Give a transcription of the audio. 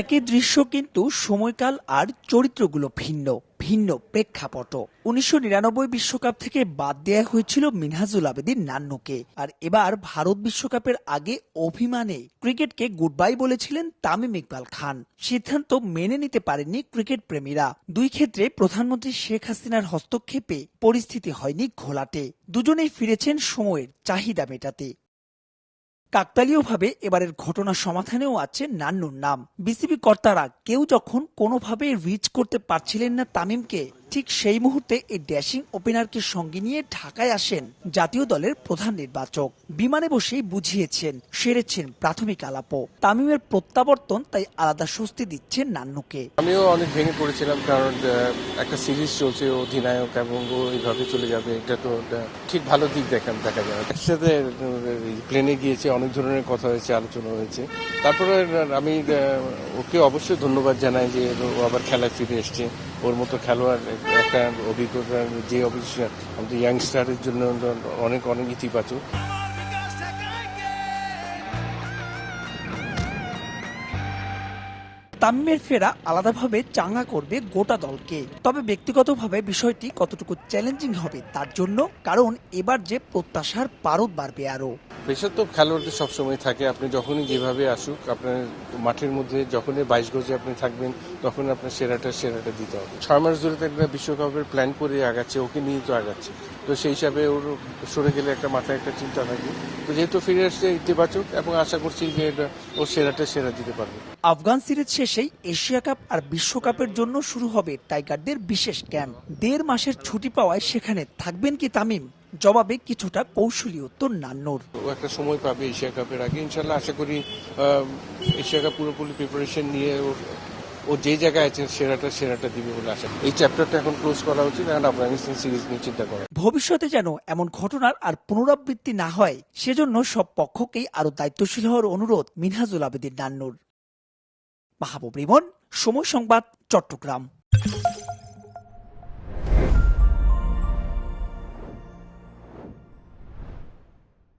একই দৃশ্য কিন্তু সময়কাল আর চরিত্রগুলো ভিন্ন ভিন্ন প্রেক্ষাপট। উনিশশো বিশ্বকাপ থেকে বাদ দেয়া হয়েছিল মিনহাজুল আবেদিন নান্নুকে। আর এবার ভারত বিশ্বকাপের আগে অভিমানে ক্রিকেটকে গুড বাই বলেছিলেন তামিম ইকবাল খান। সিদ্ধান্ত মেনে নিতে পারেননি ক্রিকেট প্রেমীরা। দুই ক্ষেত্রে প্রধানমন্ত্রী শেখ হাসিনার হস্তক্ষেপে পরিস্থিতি হয়নি ঘোলাটে। দুজনেই ফিরেছেন সময়ের চাহিদা মেটাতে। কাকতালীয়ভাবে এবারের ঘটনা সমাধানেও আছে নান্নুর নাম। বিসিবি কর্তারা কেউ যখন কোনোভাবে রিচ করতে পারছিলেন না তামিমকে ঠিক সেই মুহূর্তে এই ড্যাশিং ওপেনারকে সঙ্গে নিয়ে ঢাকায় আসেন জাতীয় দলের প্রধান নির্বাচক। বিমানে বসেই বুঝিয়েছেন, সেরেছেন প্রাথমিক আলাপও। তামিমের প্রত্যাবর্তন তাই আলাদা স্বস্তি দিচ্ছে নান্নুকে। আমিও অনেক ভেঙে পড়েছিলাম কারণ একটা সিরিজ চলছে অধিনায়ক এবং ও এইভাবে চলে যাবে, এটা তো ঠিক ভালো দিক দেখা দেখা যায়। এর সাথে প্লেনে গিয়েছে, অনেক ধরনের কথা হয়েছে, আলোচনা হয়েছে। তারপরে আমি ওকে অবশ্যই ধন্যবাদ জানাই যে ও আবার খেলায় ফিরে এসছে। ওর মতো খেলোয়াড় একটা অভিজ্ঞতা যে অভিজ্ঞতা আমাদের ইয়াংস্টারের জন্য অনেক অনেক ইতিবাচক। তামিমের ফেরা আলাদাভাবে চাঙ্গা করবে গোটা দলকে। তবে ব্যক্তিগতভাবে বিষয়টি কতটুকু চ্যালেঞ্জিং হবে তার জন্য কারণ এবার যে প্রত্যাশার পারদ বাড়বে আরও প্রেশার তো খেলোয়াড়দের সবসময় থাকে আপনি যখনই যেভাবে আসুক আপনার মাঠের মধ্যে যখনই বাইশ গজে আপনি থাকবেন তখন আপনার সেরাটা সেরাটা দিতে হবে। ছয় মাস ধরে তো একটা বিশ্বকাপের প্ল্যান করে আগাচ্ছে ওকে নিয়ে তো আগাচ্ছে। তো সেই হিসাবে ওর সরে গেলে একটা মাথায় একটা চিন্তা থাকে। তো যেহেতু ফিরে আসছে ইতিবাচক এবং আশা করছি যে ও সেরাটা সেরা দিতে পারবে। আফগান সিরিজ শেষেই এশিয়া কাপ আর বিশ্বকাপের জন্য শুরু হবে টাইগারদের বিশেষ ক্যাম্প। দেড় মাসের ছুটি পাওয়ায় সেখানে থাকবেন কি তামিম? জবাবে কিছুটা কৌশলী উত্তর নান্নুর। ও একটা সময় পাবে এশিয়া কাপের আগে। ইনশাল্লাহ আশা করি এশিয়া কাপ পুরোপুরি প্রিপারেশন নিয়ে ওর ও যে জায়গায় আছে সেরাটা সেরাটা দিবে বলে আশা এই চ্যাপ্টারটা এখন ক্লোজ করা উচিত এখন আফগানিস্তান সিরিজ নিয়ে চিন্তা করা। ভবিষ্যতে যেন এমন ঘটনার আর পুনরাবৃত্তি না হয় সেজন্য সব পক্ষকেই আরও দায়িত্বশীল হওয়ার অনুরোধ মিনহাজুল আবেদিন নান্নুর। মাহবুব রিমন সময় সংবাদ চট্টগ্রাম।